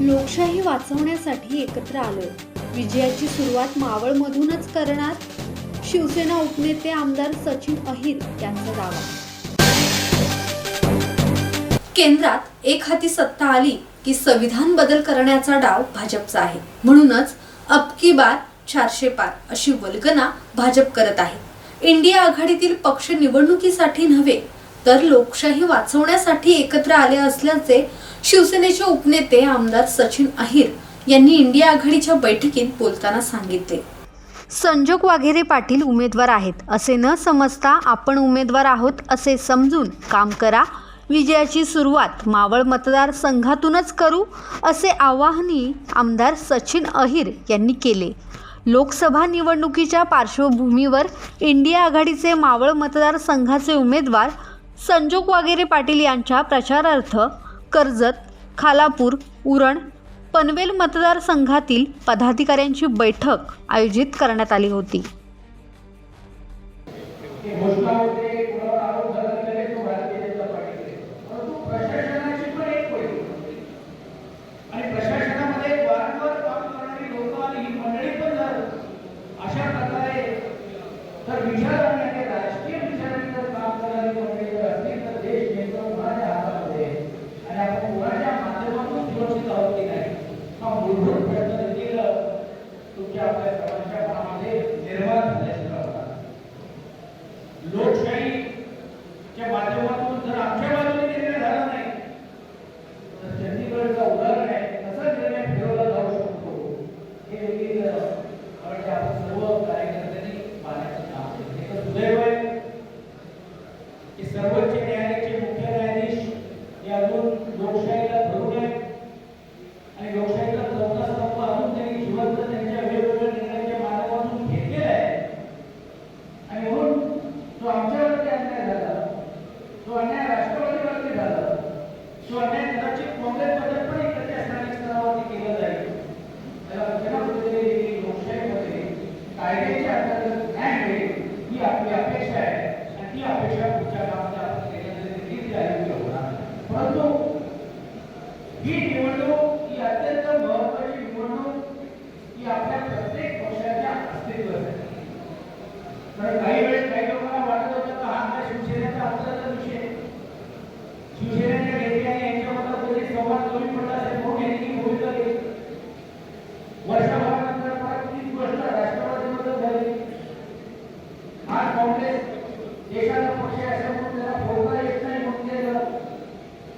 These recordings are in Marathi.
लोकशाही वाचवण्यासाठी एकत्र आलोय. विजयाची सुरुवात मावळमधूनच करणार शिवसेना उपनेते आमदार सचिन अहिर यांचा दावा. केंद्रात एक हाती सत्ता आली की संविधान बदल करण्याचा डाव भाजपचा आहे. म्हणूनच अबकी बार चारशे पार अशी वल्गना भाजप करत आहे. इंडिया आघाडीतील पक्ष निवडणुकीसाठी नव्हे तर लोकशाही वाचवण्यासाठी एकत्र आले असल्याचे शिवसेनेचे उपनेते आमदार सचिन अहिर यांनी इंडिया आघाडीच्या बैठकीत बोलताना सांगितले. संजोग वाघेरे पाटील उमेदवार आहेत. असे न समजता आपण उमेदवार आहोत असे समजून काम करा. विजयाची सुरुवात मावळ मतदारसंघातूनच करू असे आवाहनही आमदार सचिन अहिर यांनी केले. लोकसभा निवडणुकीच्या पार्श्वभूमीवर इंडिया आघाडीचे मावळ मतदारसंघाचे उमेदवार संजोग वाघेरे पाटील यांच्या प्रचारार्थ कर्जत खालापूर उरण पनवेल मतदारसंघातील पदाधिकाऱ्यांची बैठक आयोजित करण्यात आली होती घोषणा होते कोणावर आरोप झाला की लगेच तो भारतीय जनता पार्टीकडे परंतु प्रशासनाची पण एक पळी आणि प्रशासनामध्ये वारंवार काम करणारी लोक आणि ही मंडळी पण जर अशा प्रकारे जर विचाराने आणि राजकीय विचाराने जर काम करणारी मंडळी जर असतील तर देश नेमकं कोणाच्या हातामध्ये आहे? आणि आपण कोणाच्या माध्यमातून सुरक्षित आहोत की नाही हा मूलभूत प्रश्न देखील तुमच्या आपल्या समाजामध्ये निर्माण झाल्याशिवाय होणार नाही. लोकशाहीच्या माध्यमातून जर आमच्या बाजूने निर्णय झाला नाही तर चंदीगडचं उदाहरण आहे कसा निर्णय फिरवला जाऊ शकतो हे देखील अ, मला वाटतं आपण सर्व कार्यकर्त्यांनी पाहण्याचं काम केलं हे तर सुदैव आहे की सर्वोच्च न्यायालयाचे मुख्य न्यायाधीश हे अजून लोकशाहीला धरून आहेत आणि लोकशाहीचा चौथा स्तंभ अजून त्यांनी जिवंत त्यांच्या वेगवेगळ्या निर्णयाच्या माध्यमातून घेतलेला आहे आणि म्हणून जो आमच्यावरती अन्याय झाला जो अन्याय राष्ट्रवादीवरती झाला तो अन्याय कदाचित काँग्रेसमध्ये पण इकडच्या स्थानिक स्तरावरती केला जाईल त्याला कुठे ना कुठेतरी देखील लोकशाहीमध्ये कायद्याच्या अंतर्गत न्याय मिळेल ही आपली अपेक्षा आहे आणि ती अपेक्षा पुढच्या काळामध्ये आपण केल्यानंतर देखील ती होणार परंतु ही निवडणूक ही अत्यंत महत्वाची निवडणूक ही आपल्या प्रत्येक पक्षाच्या अस्तित्वासाठी कारण काही वेळेस काही लोकांना वाटत होतं की हा आपल्या शिवसेनेचा अंतराचा विषय आहे. शिवसेनेच्या नेते आणि यांच्याबद्दल कधी संवाद कमी पडला असेल म्हणून यांनी ही भूमिका घेतली वर्षभरानंतर परत तीच गोष्ट राष्ट्रवादीबद्दल झाली आज काँग्रेस देशाचा पक्ष आहे असं म्हणून त्याला फोडता येत नाही म्हणून ते झालं.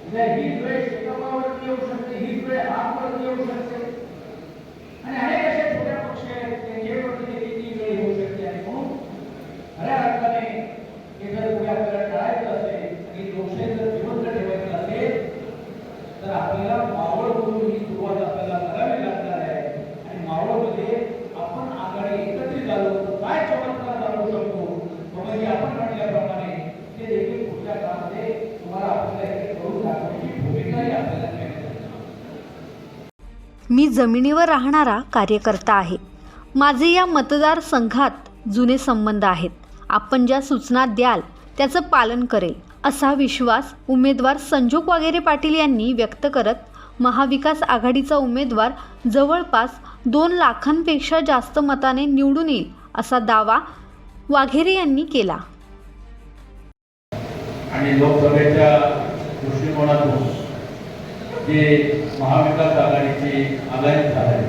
उद्या हीच वेळ शेकापावरती येऊ शकते हीच वेळ आपवरती येऊ शकते आणि अनेक असे छोट्या पक्ष आहेत त्यांच्यावरती देखील ती वेळ येऊ शकते आणि म्हणून खऱ्या अर्थाने हे जर पुढे आपल्याला टाळायचं असेल आणि लोकशाही जर जिवंत ठेवायचं असेल तर आपल्याला मावळकडून ही सुरुवात आपल्याला करावी लागणार आहे. आणि मावळमध्ये आपण आघाडी एकत्रित आलो काय चमत्कार जाणू शकतो? म्हणजे आपण म्हटल्याप्रमाणे ते देखील पुढच्या काळामध्ये तुम्हाला आपल्याला हे करून दाखवण्याची भूमिकाही आपल्याला मी जमिनीवर राहणारा कार्यकर्ता आहे. माझे या मतदारसंघात जुने संबंध आहेत. आपण ज्या सूचना द्याल त्याचं पालन करेल. असा विश्वास उमेदवार संजोग वागेरे पाटील यांनी व्यक्त करत महाविकास आघाडीचा उमेदवार जवळपास दोन लाखांपेक्षा जास्त मताने निवडून येईल असा दावा वाघेरे यांनी केला. आणि लोकसभेच्या दृष्टिकोनातून जे महाविकास आघाडीची अलायन्स आहे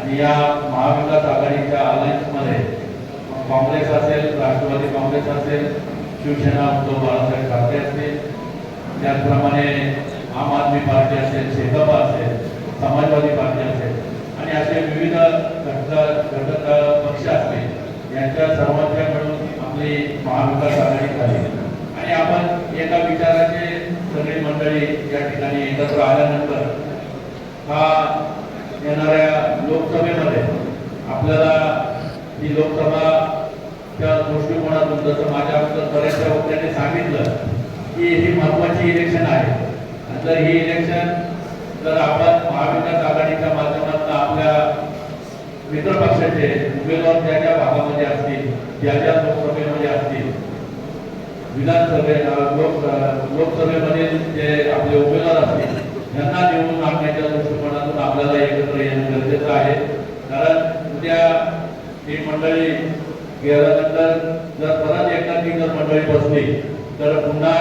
आणि या महाविकास आघाडीच्या अलायन्समध्ये काँग्रेस असेल राष्ट्रवादी काँग्रेस असेल शिवसेना उद्धव बाळासाहेब ठाकरे असतील त्याचप्रमाणे आम आदमी पार्टी असेल शेकपा असेल समाजवादी पार्टी असेल आणि असे विविध घटक घटक पक्ष असतील यांच्या सर्वांच्या मिळून आपली महाविकास आघाडी झाली. आणि आपण एका विचाराचे सगळी मंडळी या ठिकाणी एकत्र आल्यानंतर हा येणाऱ्या लोकसभेमध्ये आपल्याला ही लोकसभा त्या दृष्टिकोनातून जसं माझ्या बऱ्याचशा वक्त्यांनी सांगितलं की ही महत्वाची इलेक्शन आहे. तर जर ही इलेक्शन जर आपण महाविकास आघाडीच्या माध्यमातून आपल्या मित्र पक्षाचे उमेदवार ज्या ज्या भागामध्ये असतील ज्या ज्या लोकसभेमध्ये असतील विधानसभे लोकसभेमध्ये लोकसभेमधील जे आपले उमेदवार असतील यांना निवडून आणण्याच्या दृष्टिकोनातून आपल्याला एकत्र येणं गरजेचं आहे कारण उद्या ही मंडळी गेल्यानंतर जर परत एकदा ती जर मंडळी बसली तर पुन्हा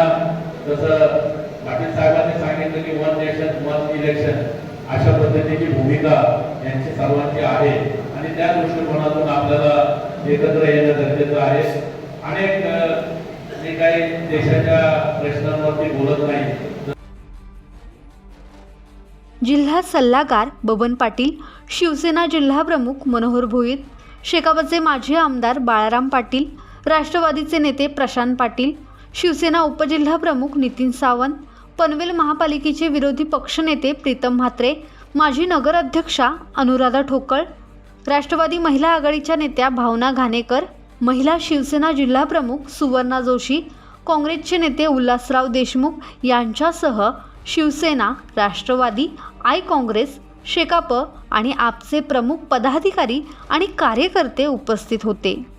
जसं पाटील साहेबांनी सांगितलं की वन नेशन वन इलेक्शन अशा पद्धतीची भूमिका यांची सर्वांची आहे. आणि त्या दृष्टिकोनातून आपल्याला एकत्र येणं गरजेचं आहे. अनेक जे काही देशाच्या प्रश्नांवरती बोलत नाही. जिल्हा सल्लागार बबन पाटील शिवसेना जिल्हा प्रमुख मनोहर भोईर शेकापचे माजी आमदार बाळाराम पाटील राष्ट्रवादीचे नेते प्रशांत पाटील शिवसेना उपजिल्हा प्रमुख नितीन सावंत पनवेल महापालिकेचे विरोधी पक्षनेते प्रीतम म्हात्रे माजी नगराध्यक्षा अनुराधा ठोकळ राष्ट्रवादी महिला आघाडीच्या नेत्या भावना घाणेकर महिला शिवसेना जिल्हाप्रमुख सुवर्णा जोशी काँग्रेसचे नेते उल्हासराव देशमुख यांच्यासह शिवसेना राष्ट्रवादी आय काँग्रेस शेकाप आणि आपचे प्रमुख पदाधिकारी आणि कार्यकर्ते उपस्थित होते.